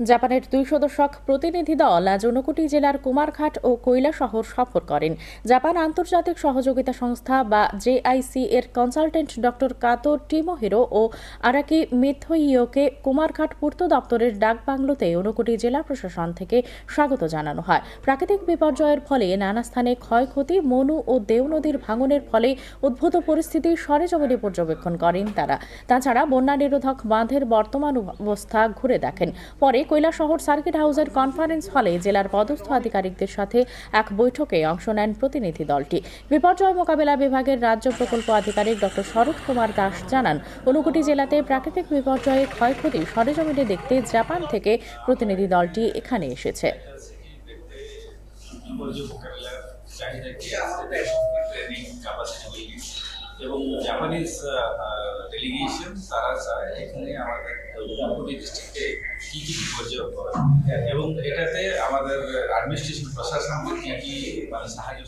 জাপানের দুই সদস্যক প্রতিনিধি দল আজ ঊনকোটি জেলার কুমারঘাট ও কৈলা শহর সফর করেন। জাপান আন্তর্জাতিক সহযোগিতা সংস্থা বা জেআইসি এর কনসালটেন্ট ডক্টর কাতো টিমোহিরো ও আরাকি মিথইয়োকে কুমারঘাট পূর্ত দপ্তরের ডাকবাংলোতে ঊনকোটি জেলা প্রশাসন থেকে স্বাগত জানানো হয়। প্রাকৃতিক বিপর্যয়ের ফলে নানা স্থানে ক্ষয়ক্ষতি, মনু ও দেও নদীর ভাঙনের ফলে উদ্ভূত পরিস্থিতি, সরেজমিনে পর্যবেক্ষণ করেন তারা। তাছাড়া বন্যা নিরোধক বাঁধের বর্তমান অবস্থা ঘুরে দেখেন। পরে কৈলাসহর সার্কিট হাউসের কনফারেন্স হলে জেলার পদস্থ আধিকারিকদের সাথে এক বৈঠকে অংশ নেন প্রতিনিধি দলটি। বিপর্যয় মোকাবেলা বিভাগের রাজ্য প্রকল্প আধিকারিক ডক্টর শরৎ কুমার দাস জানান ঊনকোটি জেলাতে প্রাকৃতিক বিপর্যয়ে ক্ষয়ক্ষতি সরেজমিনে দেখতে জাপান থেকে প্রতিনিধি দলটি এখানে এসেছে। এবং জাপানিজ ডেলিগেশন তারা চায় এখানে আমাদের ঊনকোটি ডিস্ট্রিক্টে কী কী বিপর্যয় এবং এটাতে আমাদের অ্যাডমিনিস্ট্রেশন প্রশাসন কি কী মানে সাহায্য